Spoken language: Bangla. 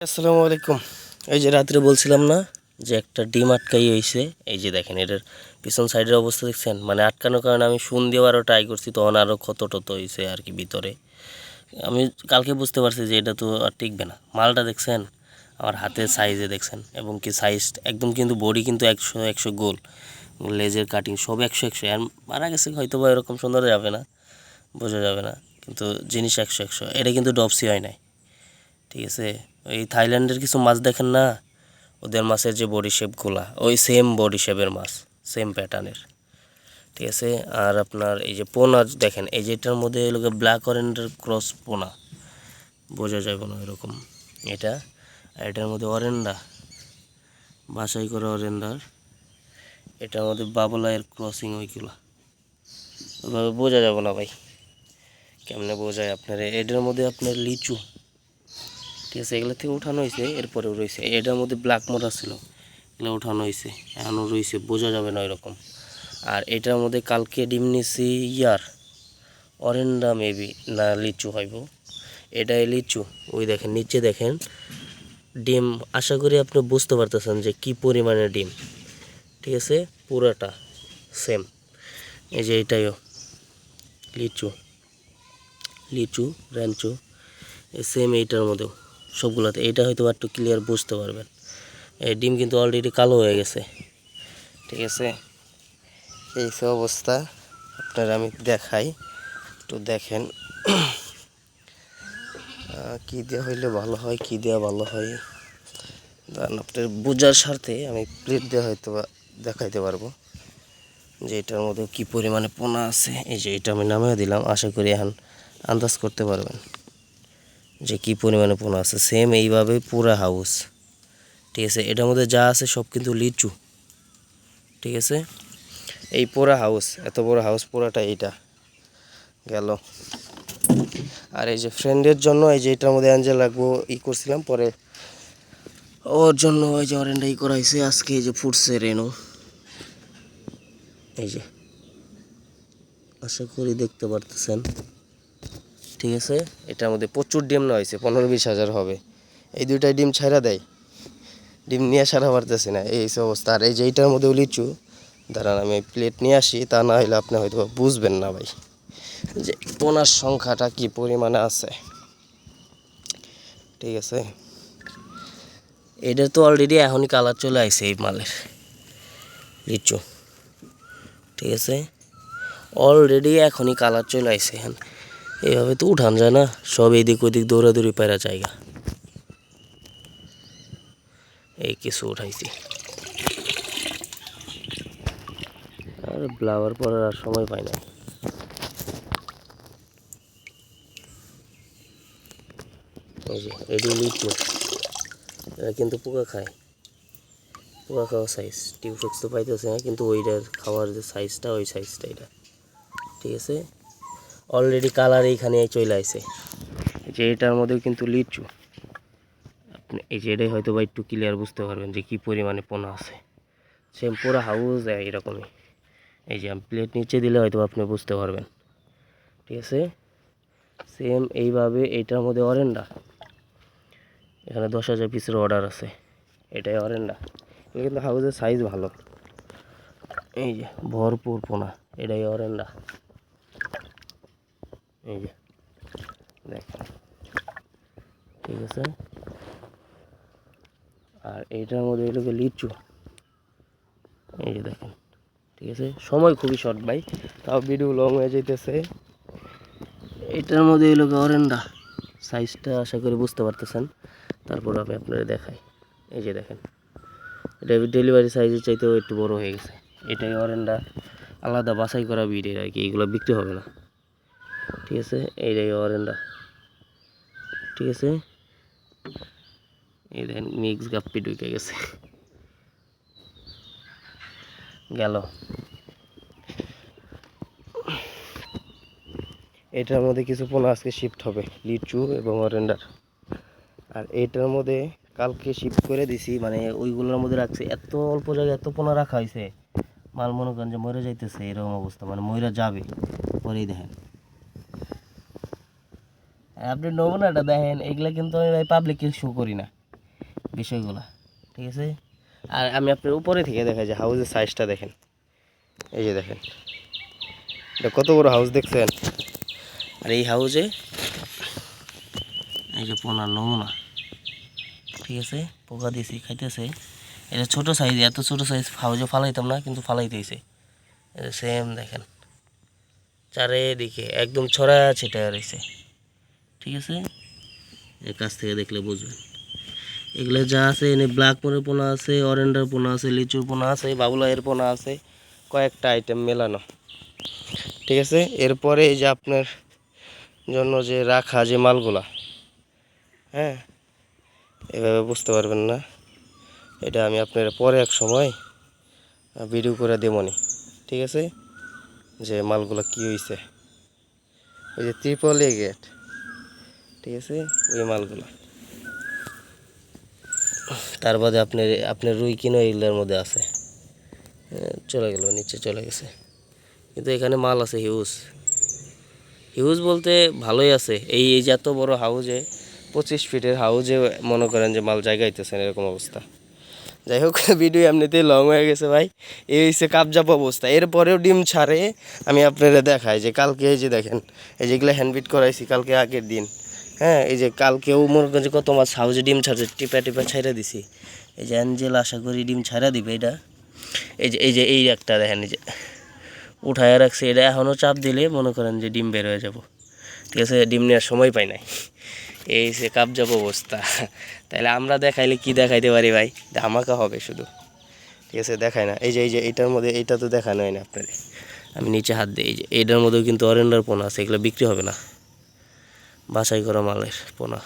আসসালামু আলাইকুম। এই যে রাত্রে বলছিলাম না যে একটা ডিম আটকাই হয়েছে এই যে দেখেন এটার পিছন সাইডের অবস্থা দেখছেন? মানে আটকানোর কারণে আমি শুন দিয়েও আরও ট্রাই করছি, তখন আরও ক্ষত টত হয়েছে আর কি ভিতরে। আমি কালকে বুঝতে পারছি যে এটা তো আর টিকবে না। মালটা দেখছেন? আমার হাতের সাইজে দেখছেন? এবং কি সাইজ একদম কিন্তু বডি কিন্তু একশো একশো গোল। লেজের কাটিং সব একশো একশো। আর মারা গেছে হয়তো বা এরকম সুন্দর যাবে না, বোঝা যাবে না। কিন্তু জিনিস একশো একশো। এটা কিন্তু ডপসি হয় নাই। ঠিক আছে? ওই থাইল্যান্ডের কিছু মাছ দেখেন না? ওদের মাছের যে বডি শেপগুলা ওই সেম বডি শেপের মাছ সেম প্যাটার্নের ঠিক আছে? আর আপনার এই যে পোনা দেখেন, এই যে এটার মধ্যে এগুলোকে ব্ল্যাক অরেন্ডের ক্রস পোনা। বোঝা যাবে না এরকম। এটা, আর এটার মধ্যে অরেন্ডা বাসাই করা অরেন্ডার এটার মধ্যে বাবলায়ের ক্রসিং ওইগুলা। ওইভাবে বোঝা যাবে না ভাই। কেমনে বোঝায় আপনার? এটার মধ্যে আপনার লিচু। ঠিক আছে, এগুলো থেকে উঠানো হয়েছে, এরপরেও রয়েছে। এটার মধ্যে ব্ল্যাক মোটা ছিল এগুলো উঠানো হয়েছে, এখনও রয়েছে, বোঝা যাবে না ওইরকম। আর এটার মধ্যে কালকে ডিম নিছি ইয়ার, অরেন্ডা মেবি না লিচু হইব এটাই লিচু। ওই দেখেন, নিচে দেখেন, ডিম, আশা করি আপনি বুঝতে পারতেছেন যে কি পরিমাণে ডিম। ঠিক আছে, পুরাটা সেম এই যে এটাইও, লিচু লিচু, র্যাঞ্চু সেম এইটার মধ্যেও। সবগুলোতে। এইটা হয়তো একটু ক্লিয়ার বুঝতে পারবেন। এই ডিম কিন্তু অলরেডি কালো হয়ে গেছে। ঠিক আছে? এই সব অবস্থা। আপনার আমি দেখাই। একটু দেখেন। কী দেওয়া হইলে ভালো হয়, কী দেওয়া ভালো হয়। দাঁড়ান আপনার বোঝার স্বার্থে আমি প্লেট দেওয়া হয়তো বা দেখাইতে পারব যে এটার মধ্যে কী পরিমাণে পোনা আছে। এই যে এটা আমি নামিয়ে দিলাম। আশা করি এখন আন্দাজ করতে পারবেন। যে কি পরিমাণে পোনা আছে সেম এইভাবে পুরা হাউস ঠিক আছে? এটার মধ্যে যা আছে সব কিন্তু লিচু। ঠিক আছে? এই পুরা হাউস এত বড় হাউস পুরাটা এইটা। গেল। আর এই যে ফ্রেন্ডের জন্য এই যে এটার মধ্যে অ্যাঞ্জেল রাখব ই করছিলাম, পরে ওর জন্য ওই যে অরেন্ডা ই করাইছে, আজকে এই যে ফুটছে রেনু। এই যে, আশা করি দেখতে পারতেছেন। ঠিক আছে? এটার মধ্যে প্রচুর ডিম নেওয়া হয়েছে, পনেরো বিশ হাজার হবে। এই দুইটাই ডিম ছাইরা দেয়। ডিম নিয়ে সারা পারতেছে না, এই হচ্ছে অবস্থা। আর এই যে এইটার মধ্যে লিচু, দাঁড়ান আমি প্লেট নিয়ে আসি, তা না হলে আপনি হয়তো বুঝবেন না ভাই। যে পোনার সংখ্যাটা কি পরিমাণে আছে। ঠিক আছে? এটার তো অলরেডি এখনই কালার চলে আসছে এই মালের, লিচু। ঠিক আছে? অলরেডি এখনই কালার চলে আসছে এখন। এইভাবে তো উঠান যায় না, সব এদিক ওদিক দৌড়াদৌড়ি পায়রা জায়গা। এই কিছু উঠাইছি। আর ব্লাওয়ার পরার আর সময় পাই না এটি কিন্তু পোকা খায়। পোকা খাওয়া সাইজ টিউফেক্স তো পাইতেছে না, কিন্তু ওইটার খাওয়ার যে সাইজটা ওই সাইজটা এটা। ঠিক আছে? অলরেডি কালার এইখানে চলে আসে। যে এটার মধ্যেও কিন্তু লিচু। আপনি এই যে এটাই হয়তো বা একটু ক্লিয়ার বুঝতে পারবেন যে কী পরিমাণে পোনা আছে। সেম পুরো হাউস এরকমই। এই যে আমি প্লেট নিচে দিলে হয়তো আপনি বুঝতে পারবেন। ঠিক আছে? সেম এইভাবে এইটার মধ্যে অরেন্ডা এখানে দশ হাজার পিসের অর্ডার আছে। এটাই অরেন্ডা এটা কিন্তু হাউসের সাইজ ভালো। এই যে ভরপুর পোনা, এটাই অরেন্ডা এই যে, দেখেন। ঠিক আছে? আর এইটার মধ্যে এগুলোকে লিচু। এই যে দেখেন, ঠিক আছে? সময় খুবই শর্ট ভাই, তাও ভিডিও লং হয়ে যাইতেছে। এটার মধ্যে এগুলোকে অরেন্ডা সাইজটা আশা করি বুঝতে পারতেছেন। তারপর আমি আপনাদের দেখাই। এই যে দেখেন, এটা ডেলিভারি সাইজের চাইতেও একটু বড় হয়ে গেছে। এটাই অরেন্ডা আলাদা বাছাই করা বিড়ের আর কি, এগুলো বিক্রি হবে না। ঠিক আছে এইটাই অরেন্ডা ঠিক আছে এই দেখেন মিক্স গাপ্পি ঢুকে গেছে। গেল। এটার মধ্যে কিছু পোনা আজকে শিফট হবে, লিচু এবং অরেন্ডার আর এটার মধ্যে কালকে শিফট করে দিছি মানে ওইগুলোর মধ্যে রাখছি, এত অল্প জায়গায় এত পোনা রাখা হয়েছে। মাল মনে করেন যে মরে যাইতেছে, এরকম অবস্থা মানে ময়রা যাবে। পরেই দেখেন। আপনি নমুনাটা দেখেন, এগুলা কিন্তু আমি ভাই পাবলিককে শো করি না, বিষয়গুলো, ঠিক আছে? আর আমি আপনার উপরে থেকে দেখাই যে হাউসের সাইজটা দেখেন, এই যে দেখেন, এটা কত বড় হাউস দেখছেন? আর এই হাউসে এই যে পোনার নমুনা ঠিক আছে? পোকা দিয়েছি, খাইতেছে, এটা ছোট সাইজ এত ছোট সাইজ হাউজে ফালাইতাম না, কিন্তু ফালাইতেছে সেম দেখেন, চারিদিকে একদম ছড়া ছিটা রয়েছে। ঠিক আছে? কাছ থেকে দেখলে বুঝবেন। এগুলো যা আছে, এনে ব্ল্যাক মোড়ের পোনা আছে অরেন্ডার পোনা আছে, লিচুর পোনা আছে বাবুলাইয়ের পোনা আছে, কয়েকটা আইটেম মেলানো। ঠিক আছে? এরপরে এই যে আপনার জন্য যে রাখা যে মালগুলা হ্যাঁ? এভাবে বুঝতে পারবেন না। এটা আমি আপনার পরে এক সময় ভিডিও করে দেবনি ঠিক আছে? যে মালগুলো কী হয়েছে ওই যে ত্রিপল এ গেট ঠিক আছে ওই মালগুলো। তার বাদে আপনার আপনার রুই কিনো এগুলোর মধ্যে আছে। চলে গেল, নিচে চলে গেছে। কিন্তু এখানে মাল আছে হিউজ হিউজ বলতে ভালোই আছে। এই এই যে এত বড় হাউজে পঁচিশ ফিটের হাউজে মনে করেন যে মাল জায়গাইতেছেন, এরকম অবস্থা। যাই হোক ভিডিও এমনিতেই লং হয়ে গেছে ভাই। এই হচ্ছে কাপজাপ অবস্থা। এরপরেও ডিম ছাড়ে, আমি আপনারা দেখাই যে কালকে এই যে দেখেন, এই যেগুলো হ্যান্ডবিট করাইছি, কালকে আগের দিন। হ্যাঁ এই যে কালকেও মনে করেন কত মাছ হাউজে ডিম ছাড়ছে, টিপা টিপা ছাইরা দিছি। এই যে অ্যাঞ্জেল আশা করি ডিম ছাড়া দিবে এটা। এই যে এই যে, এই একটা দেখেন, এই যে উঠায় রাখছে। এটা এখনও চাপ দিলে মনে করেন যে ডিম বের হয়ে যাব। ঠিক আছে, ডিম নেওয়ার সময় পাই নাই। এই সে কাপ যাব অবস্থা। তাহলে আমরা দেখাইলে কি দেখাইতে পারি ভাই? ধামাকা হবে শুধু। ঠিক আছে, দেখায় না। এই যে এই যে এইটার মধ্যে এইটা তো দেখানো হয় না আপনাদের। আমি নিচে হাত দিই, এই যে এইটার মধ্যেও কিন্তু অরেন্ডার পোনা আছে, এগুলো বিক্রি হবে না। বাছাই করা মালের পোনা।